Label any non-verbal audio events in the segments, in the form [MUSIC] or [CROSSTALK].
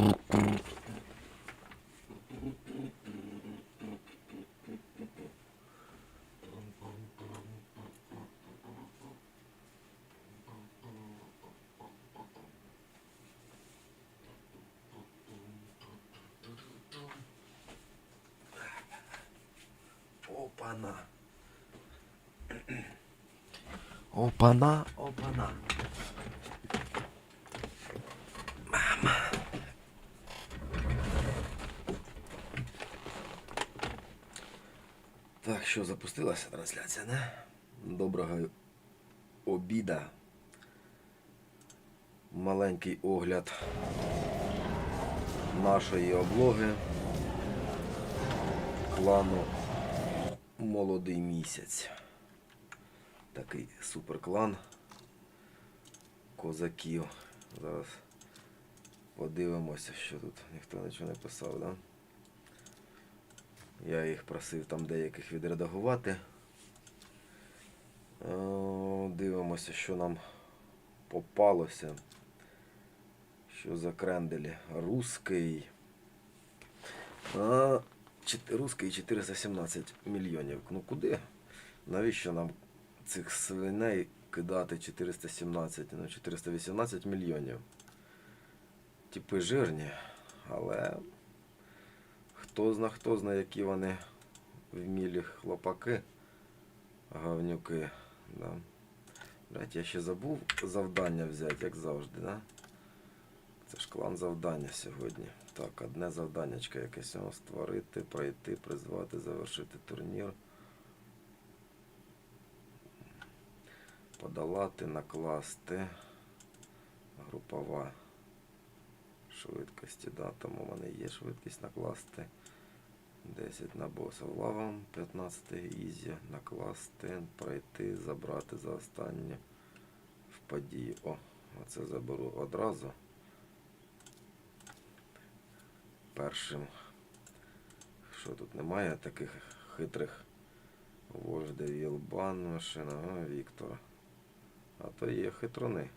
Опана. Опана, опана. Що запустилася трансляція, не? Доброго обіда. Маленький огляд нашої облоги клану Молодий місяць. Такий суперклан козаків. Зараз подивимося, що тут ніхто нічого не писав, да? Я їх просив там деяких відредагувати. Е, Дивимося, що нам попалося. Що за кренделі? Руський. А, Руський 417 мільйонів. Ну куди? Навіщо нам цих свиней кидати 417, ну 418 мільйонів? Типи жирні, але хто зна, хто зна, які вони вмілі хлопаки, гавнюки. Да. Блять, я ще забув завдання взяти, як завжди, да? Це ж клан завдання сьогодні. Так, одне завданнячко якесь о, створити, пройти, призвати, завершити турнір. Подолати, накласти. Групова швидкості, да, там у мене є швидкість накласти. 10 на боса лавом, 15 ізі, накласти, пройти, забрати за останнє в події. О, оце заберу одразу. Першим. Що тут немає таких хитрих вождів Єлбан, машина, а, Віктора. А то є хитрони.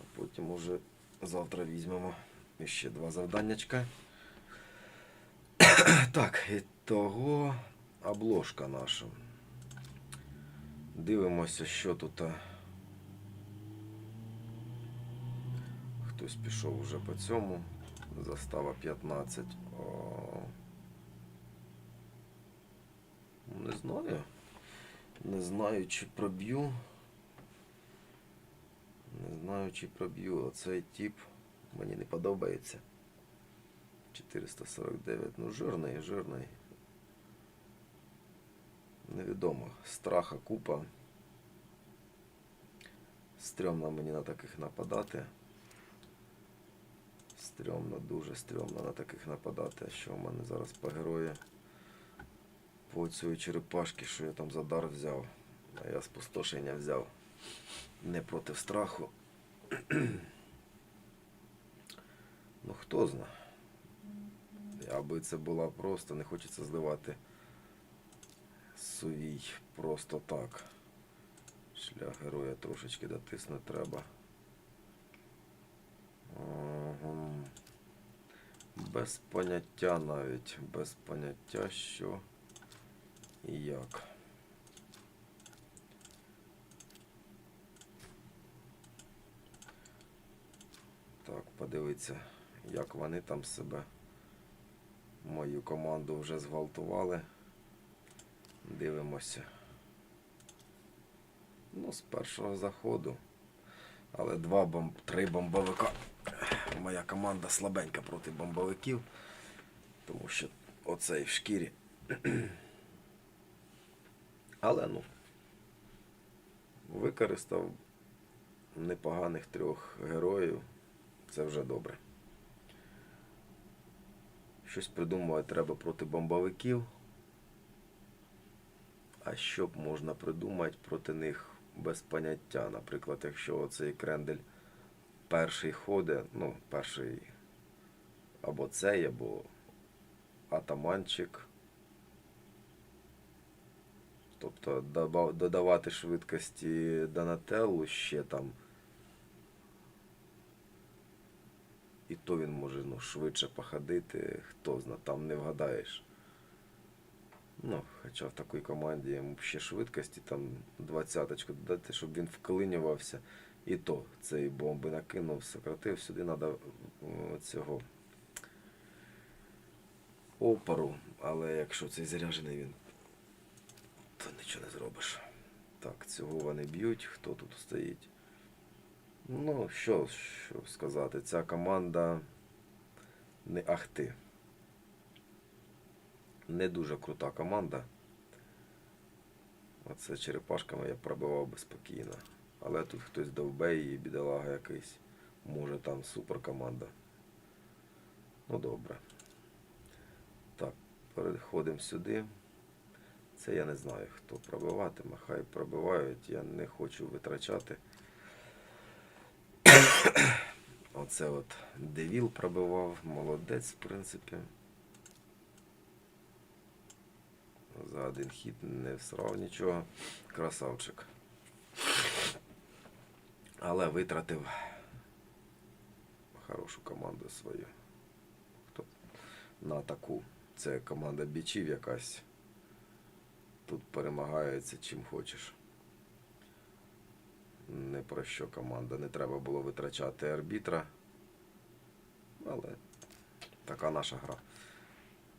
А потім уже завтра візьмемо ще два завданнячка. [CLEARS THROAT] Так, і того обложка наша. Дивимося, що тут. Хтось пішов вже по цьому. Застава 15. О. Не знаю. Не знаю, чи проб'ю. Не знаю, чи проб'ю. Оцей тип мені не подобається. 449. Ну, жирний, жирний. Невідомо. Страха купа. Стрьомно мені на таких нападати. Стрьомно, дуже стрьомно на таких нападати. Що в мене зараз по герої? По цієї черепашки, що я там за дар взяв. А я спустошення взяв. Не проти страху. [CLEARS THROAT] ну хто зна. Аби це була просто, не хочеться зливати сувій просто так. Шлях героя трошечки дотиснути треба. Ага. Без поняття навіть, без поняття що і як. Так, подивіться, як вони там себе мою команду вже зґвалтували. Дивимося. Ну, з першого заходу. Але два бомб... три бомбовика. Моя команда слабенька проти бомбовиків. Тому що оцей в шкірі. Але ну. Використав непоганих трьох героїв. Це вже добре. Щось придумувати треба проти бомбовиків. А що б можна придумати проти них без поняття? Наприклад, якщо оцей крендель перший ходить, ну, перший або цей, або атаманчик. Тобто додавати швидкості Донателлу ще там І то він може ну, швидше походити, хто зна, там не вгадаєш. Ну, хоча в такій команді йому ще швидкості, там двадцяточку додати, щоб він вклинювався. І то цей бомби накинув, сократив, сюди треба цього опору, але якщо цей заряджений він, то нічого не зробиш. Так, цього вони б'ють, хто тут стоїть. Ну, що, що сказати, ця команда не ахти. Не дуже крута команда. Оце черепашками я пробивав би спокійно. Але тут хтось довбе і бідолага якийсь. Може там суперкоманда. Ну добре. Так, переходимо сюди. Це я не знаю, хто пробиватиме. Хай пробивають. Я не хочу витрачати. Оце от Девіл пробивав. Молодець, в принципі. За один хід не всрав нічого. Красавчик. Але витратив хорошу команду свою. Хто? На таку. Це команда бічів якась. Тут перемагається чим хочеш. Не про що команда. Не треба було витрачати арбітра. Але така наша гра.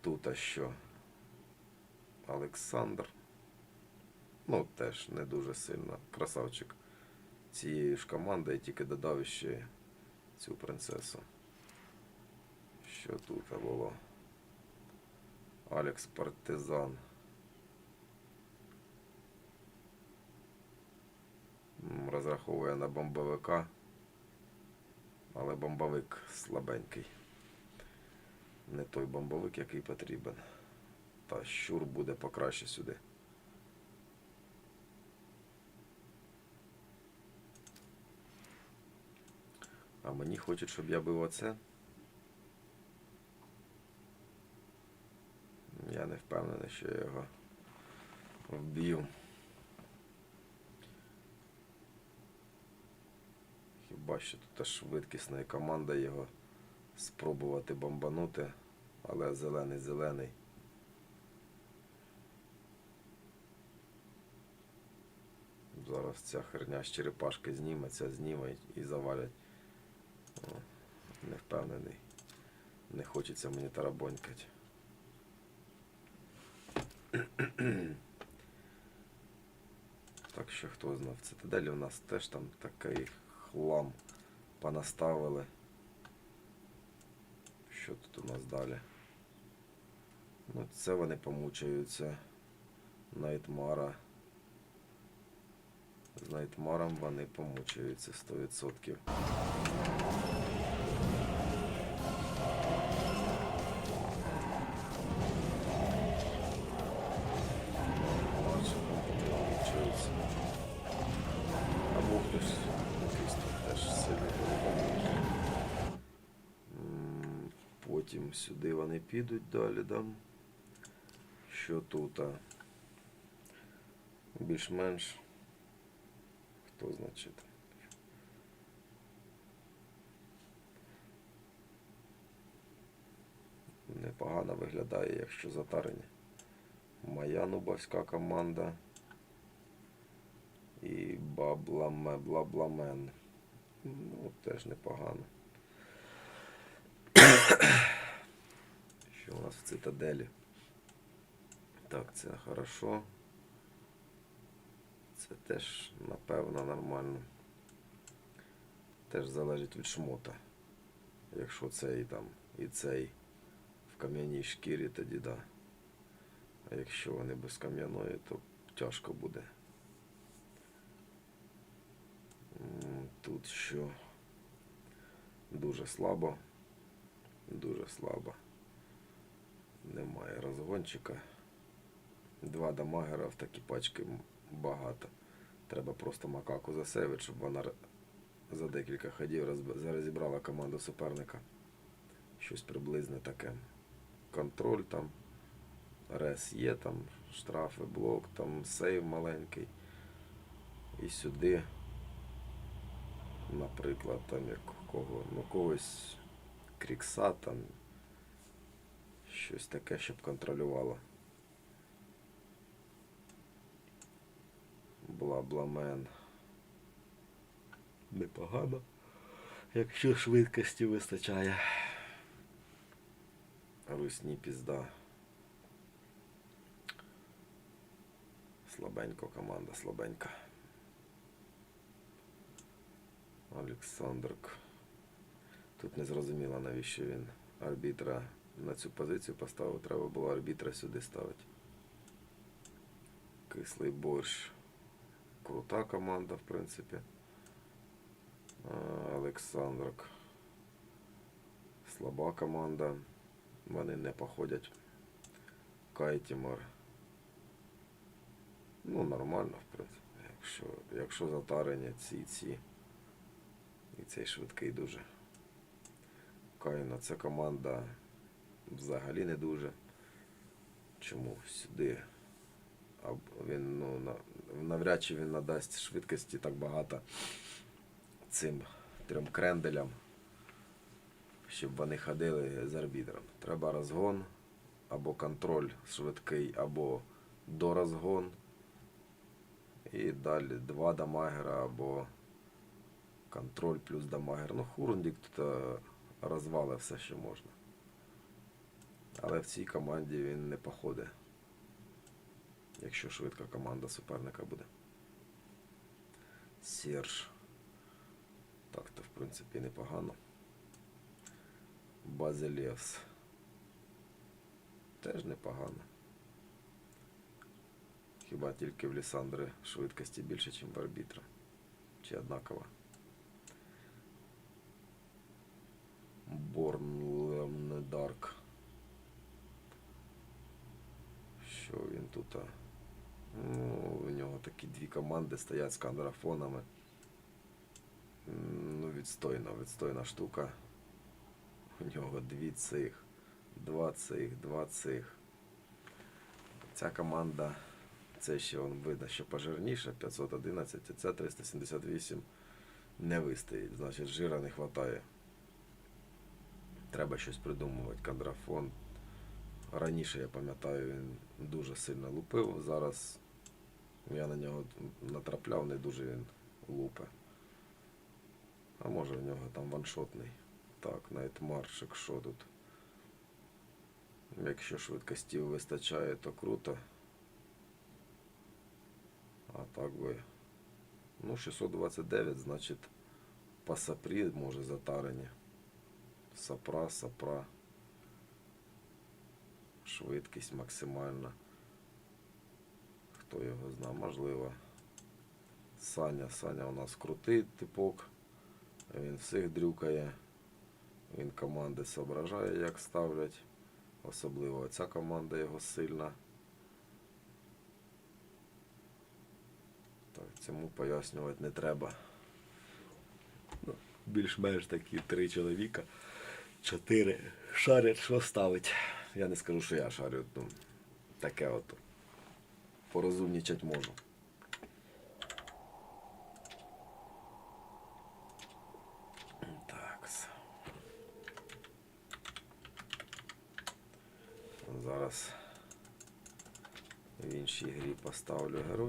Тут а що? Олександр. Ну, теж не дуже сильно. Красавчик цієї ж команди, я тільки додав ще цю принцесу. Що тут було? Алекс Партизан. Розраховує на бомбовика, але бомбовик слабенький. Не той бомбовик, який потрібен. Та щур буде покраще сюди. А мені хочуть, щоб я бив оце. Я не впевнений, що я його вб'ю. Що тут аж швидкісна команда його спробувати бомбанути, але зелений зелений. Зараз ця херня з черепашки зніметься, зніме і завалять. О, не впевнений. Не хочеться мені тарабонькати. Так що хто знав, цитаделі у нас теж там такий хлам понаставили. Що тут у нас далі? Ну, це вони помучаються. Найтмара. З Найтмаром вони помучаються 100%. Сюди вони підуть далі, да? Що тут? Більш-менш. Хто значить? Непогано виглядає, якщо затарені. Моя нубовська команда. І бабламе, блабламен. Ну, теж непогано. Що у нас в цитаделі? Так, це хорошо. Це теж, напевно, нормально. Теж залежить від шмота. Якщо цей там і цей в кам'яній шкірі, тоді да. А якщо вони без кам'яної, то тяжко буде. Тут що дуже слабо. Дуже слабо. Немає розгончика. Два дамагера в такі пачки багато. Треба просто макаку засейвити, щоб вона за декілька ходів розібрала команду суперника. Щось приблизне таке. Контроль там, рес є, там штрафи, блок, там сейв маленький. І сюди, наприклад, там як кого, ну когось Крікса там. Щось таке, щоб контролювало. Бла-бламен. Непогано. Якщо швидкості вистачає. Русні пізда. Слабенько команда, слабенька. Олександрк. Тут не зрозуміло, навіщо він арбітра на цю позицію поставив. Треба було арбітра сюди ставити. Кислий борщ. Крута команда, в принципі. А, Олександрк. Слаба команда. Вони не походять. Кайтімор. Ну, нормально, в принципі. Якщо, якщо затарені ці ці. І цей швидкий дуже. Кайна, ця команда взагалі не дуже. Чому сюди? А він, ну, навряд чи він надасть швидкості так багато цим трьом кренделям, щоб вони ходили з арбітром. Треба розгон або контроль швидкий, або дорозгон. І далі два дамагера або контроль плюс дамагер. Ну, Хурундік тут е, розвали все, що можна. Але в цій команді він не походить. Якщо швидка команда суперника буде. Серж. Так, то в принципі непогано. Базилевс. Теж непогано. Хіба тільки в Лісандри швидкості більше, ніж в арбітра. Чи однаково. Борн Дарк. Що він тут? Ну, у нього такі дві команди стоять з кандрафонами. М, Ну, відстойна, відстойна штука. У нього дві цих, два цих, два цих. Ця команда, це ще он видно, що пожирніше, 511, а ця 378 не вистоїть. Значить, жира не вистачає. Треба щось придумувати. Кандрафон. Раніше, я пам'ятаю, він дуже сильно лупив. Зараз я на нього натрапляв, не дуже він лупе. А може в нього там ваншотний. Так, Найтмаршик, що тут? Якщо швидкості вистачає, то круто. А так би. Ну, 629, значить, по сапрі може затарені. Сапра, сапра. Швидкість максимальна. Хто його знає, можливо. Саня, Саня у нас крутий типок. Він всіх дрюкає. Він команди соображає, як ставлять. Особливо ця команда його сильна. Так, цьому пояснювати не треба. Ну, більш-менш такі три чоловіка. Чотири шарять, що ставить. Я не скажу, що я шарю. Ну, таке от. Порозумнічать можу. Так. Зараз в іншій грі поставлю героя.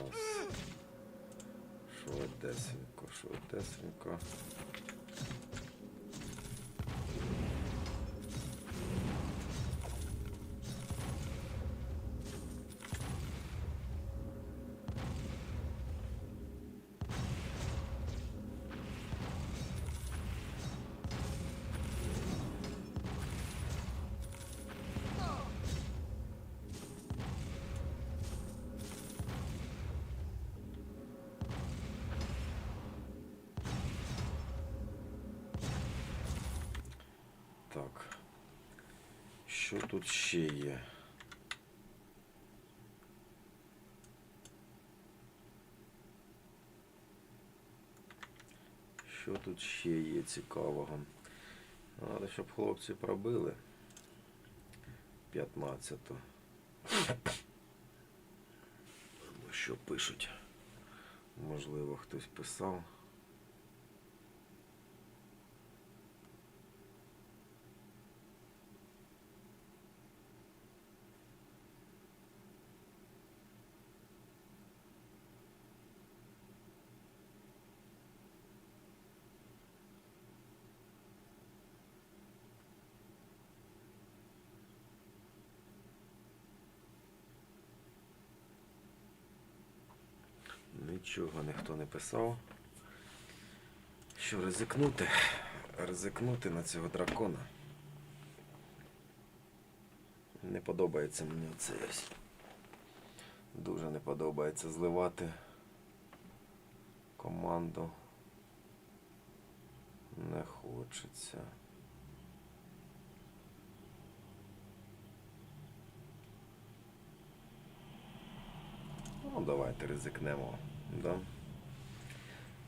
Зараз. Швидесенько, швидесенько. Що тут ще є? Що тут ще є цікавого? Треба, щоб хлопці пробили 15-ту. Ну, Що пишуть? Можливо, хтось писав. Нічого ніхто не писав. Що ризикнути? Ризикнути на цього дракона. Не подобається мені це ось. Дуже не подобається зливати команду. Не хочеться. Ну, давайте ризикнемо. Да?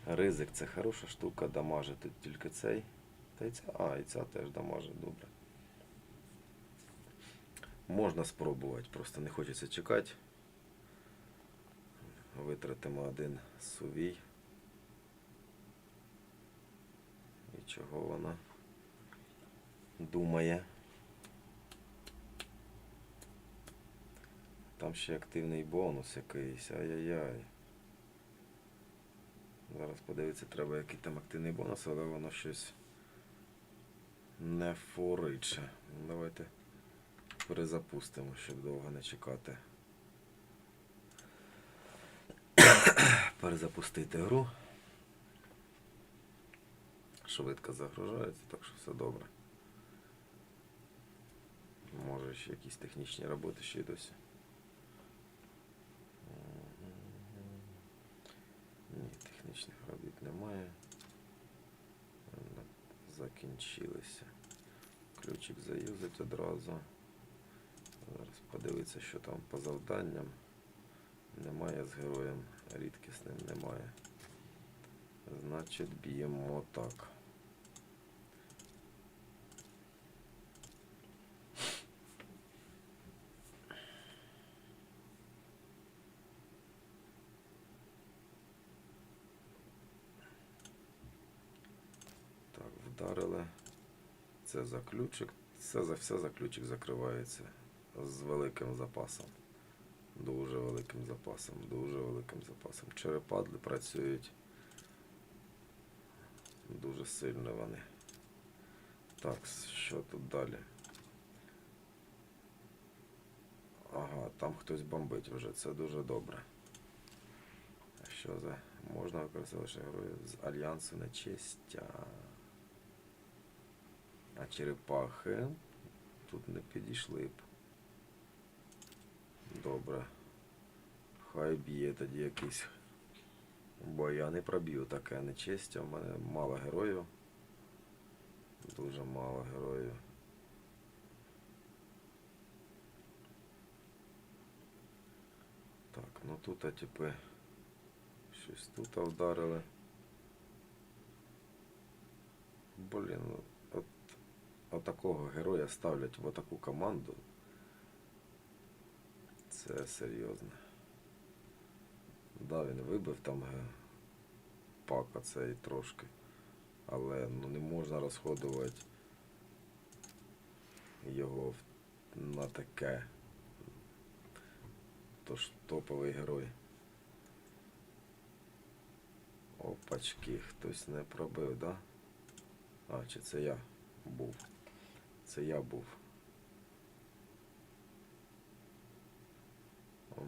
Ризик це хороша штука, дамажить тут тільки цей. Та й ця. А, і ця теж дамажить, добре. Можна спробувати, просто не хочеться чекати. Витратимо один сувій. І чого вона думає? Там ще активний бонус якийсь. Ай-яй-яй. Зараз подивитися, треба який там активний бонус, але воно щось не фориче. Давайте перезапустимо, щоб довго не чекати. [COUGHS] Перезапустити гру. Швидко загружається, так що все добре. Може ще якісь технічні роботи ще й досі. Ні, технічних робіт немає. Закінчилися. Ключик заюзать одразу. Зараз подивитися, що там по завданням. Немає з героєм. Рідкісним немає. Значить, б'ємо. Так, вдарили. Це за ключик. Це за все за ключик закривається з великим запасом. Дуже великим запасом, дуже великим запасом. Черепадли працюють дуже сильно вони. Так, що тут далі? Ага, там хтось бомбить вже, це дуже добре. Що за. Можна використовувати героїв з Альянсу нечестя. А черепахи тут не підійшли б. Добре. Хай б'є тоді якийсь. Бо я не проб'ю таке нечестя. У мене мало героїв. Дуже мало героїв. Так, ну тут а тепер щось тут вдарили. Блін, ну, от, от героя ставлять в таку команду. Це серйозно. Да, він вибив там ге, пака цей трошки. Але ну, не можна розходувати його на таке. Тож топовий герой. Опачки, хтось не пробив, да? А, чи це я був? Це я був.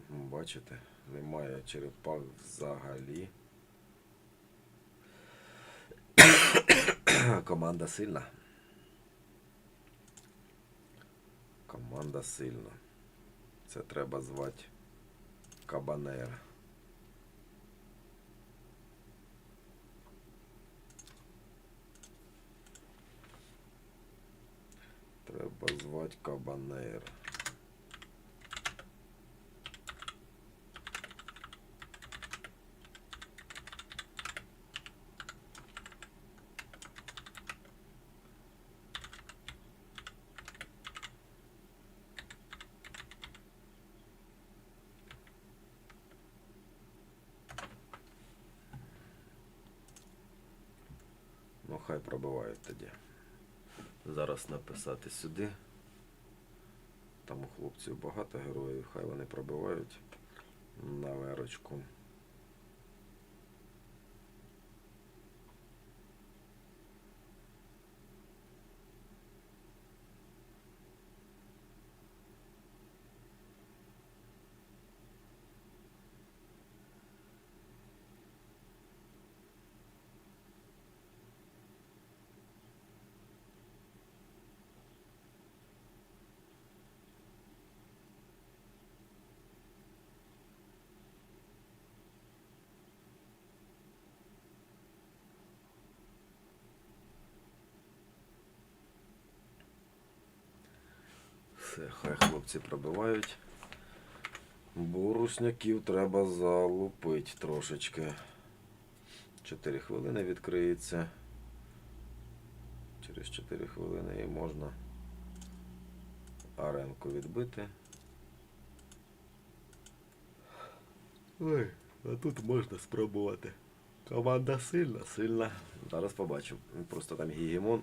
Бачите, немає черепах взагалі. [COUGHS] Команда сильна. Команда сильна. Це треба звати Кабанера. Працювати кабанейр. Ну, хай пробивають тоді. Зараз написати сюди. Там у хлопців багато героїв, хай вони пробивають на верочку. Все, хай хлопці пробивають. Бо русняків треба залупити трошечки. 4 хвилини відкриється. Через 4 хвилини і можна аренку відбити. Ой, а тут можна спробувати. Команда сильна, сильна. Зараз побачимо. Просто там гігімон.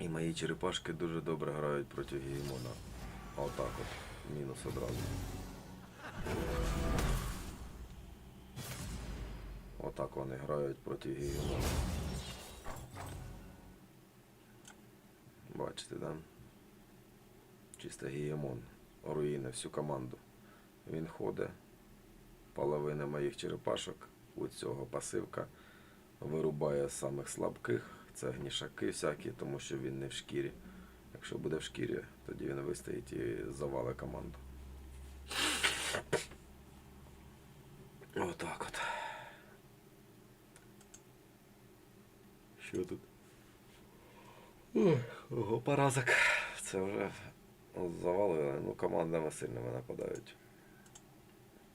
І мої черепашки дуже добре грають проти гігімона. Отак от. Мінус одразу. Отак вони грають проти гігімона. Бачите, да? Чисто гігемон. Руїни всю команду. Він ходить. Половина моїх черепашок у цього пасивка вирубає самих слабких. Це гнішаки всякі, тому що він не в шкірі. Якщо буде в шкірі, тоді він вистоїть і завалить команду. Отак от. Що тут? Ого, поразок. Це вже завалили. Ну, командами сильними нападають.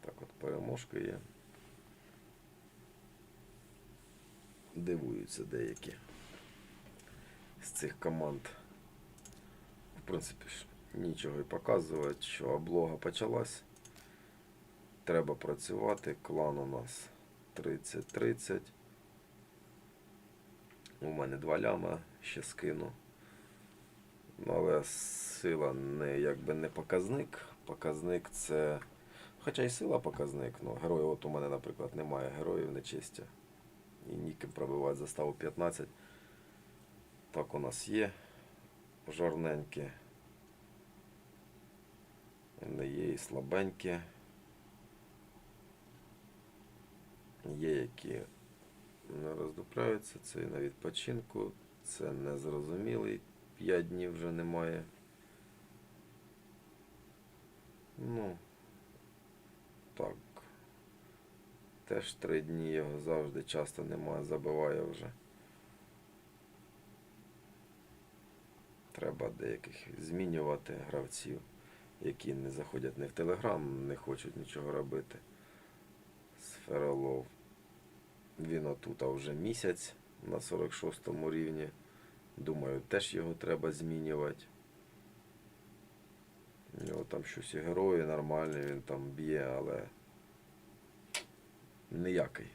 Так от переможки є. Дивуються деякі з цих команд. В принципі, нічого і показувати, що облога почалась. Треба працювати. Клан у нас 30-30. У мене два ляма, ще скину. Ну, але сила не якби не показник. Показник це. Хоча й сила показник, ну героїв от у мене, наприклад, немає героїв нечистя. І ніким пробивати заставу 15. Так у нас є жорненькі. Не є і слабенькі. Є які не роздупляються, це і на відпочинку, це незрозумілий. 5 днів вже немає. Ну, так. Теж три дні його завжди часто немає, забиває вже. Треба деяких змінювати гравців, які не заходять не в Телеграм, не хочуть нічого робити. Сферолов. Він отут а вже місяць на 46 рівні. Думаю, теж його треба змінювати. У нього там щось і герої нормальні, він там б'є, але ніякий.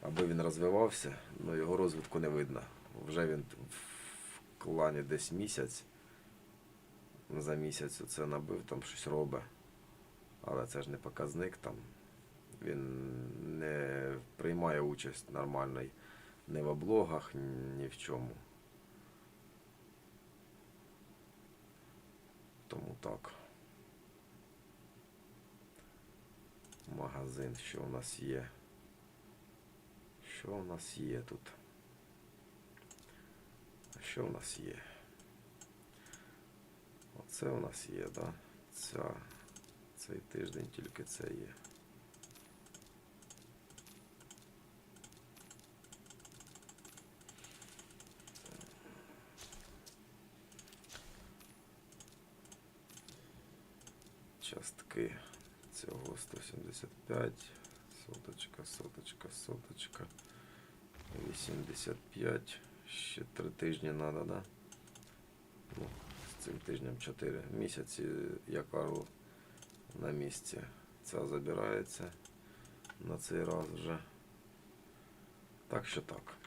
Аби він розвивався, але його розвитку не видно. Вже він в клані десь місяць. За місяць це набив, там щось робить. Але це ж не показник там. Він не приймає участь нормальної ні в облогах, ні в чому. Тому так. Магазин, що у нас є? Що у нас є тут? Що у нас є? Оце у нас є, да? Ця, Цей тиждень тільки це є. Частки цього 175, соточка, соточка, соточка, 85. Ще три тижні треба, да? Ну, з цим тижнем 4 місяці я кажу на місці. Ця забирається на цей раз вже. Так що так.